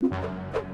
you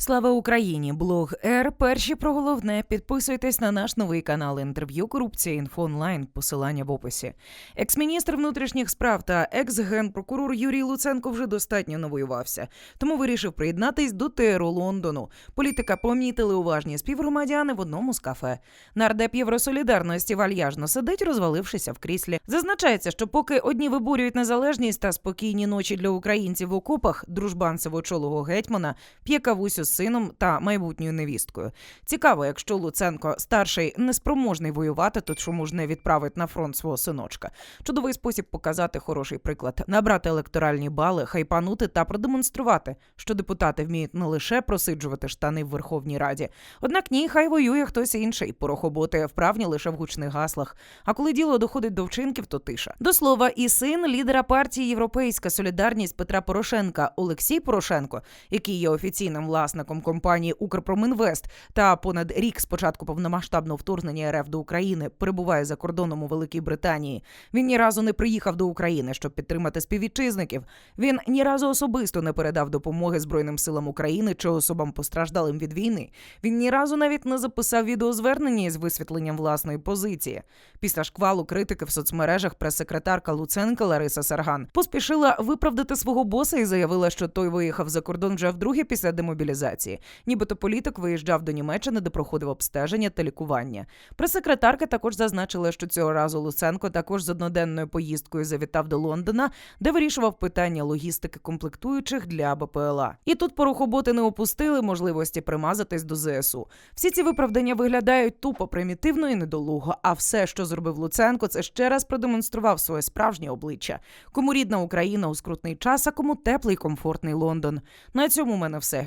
Слава Україні! Блог Р. Перші про головне. Підписуйтесь на наш новий канал інтерв'ю Корупція інфо онлайн. Посилання в описі. Екс-міністр внутрішніх справ та екс-генпрокурор Юрій Луценко вже достатньо навоювався, тому вирішив приєднатись до ТРО Лондону. Політика помітили уважні співгромадяни в одному з кафе. Нардеп Євросолідарності вальяжно сидить, розвалившися в кріслі. Зазначається, що поки одні виборюють незалежність та спокійні ночі для українців в окопах, дружбан сивочолого гетьмана п'є кавусю сином та майбутньою невісткою. Цікаво, якщо Луценко старший неспроможний воювати, то чому ж не відправить на фронт свого синочка? Чудовий спосіб показати хороший приклад, набрати електоральні бали, хайпанути та продемонструвати, що депутати вміють не лише просиджувати штани в Верховній Раді, однак ні, хай воює хтось інший. Порохоботи вправні лише в гучних гаслах. А коли діло доходить до вчинків, то тиша. До слова, і син лідера партії Європейська Солідарність Петра Порошенка Олексій Порошенко, який є офіційним власником компанії Укрпромінвест та понад рік з початку повномасштабного вторгнення РФ до України перебуває за кордоном у Великій Британії. Він ні разу не приїхав до України, щоб підтримати співвітчизників. Він ні разу особисто не передав допомоги Збройним силам України чи особам постраждалим від війни. Він ні разу навіть не записав відеозвернення із висвітленням власної позиції. Після шквалу критики в соцмережах прес-секретарка Луценка Лариса Сарган поспішила виправдати свого боса і заявила, що той виїхав за кордон вже вдруге після демобілізації. Нібито політик виїжджав до Німеччини, де проходив обстеження та лікування. Прес-секретарка також зазначила, що цього разу Луценко також з одноденною поїздкою завітав до Лондона, де вирішував питання логістики комплектуючих для БПЛА. І тут порохоботи не опустили можливості примазатись до ЗСУ. Всі ці виправдання виглядають тупо примітивно і недолуго. А все, що зробив Луценко, це ще раз продемонстрував своє справжнє обличчя. Кому рідна Україна у скрутний час, а кому теплий комфортний Лондон. На цьому у мене все.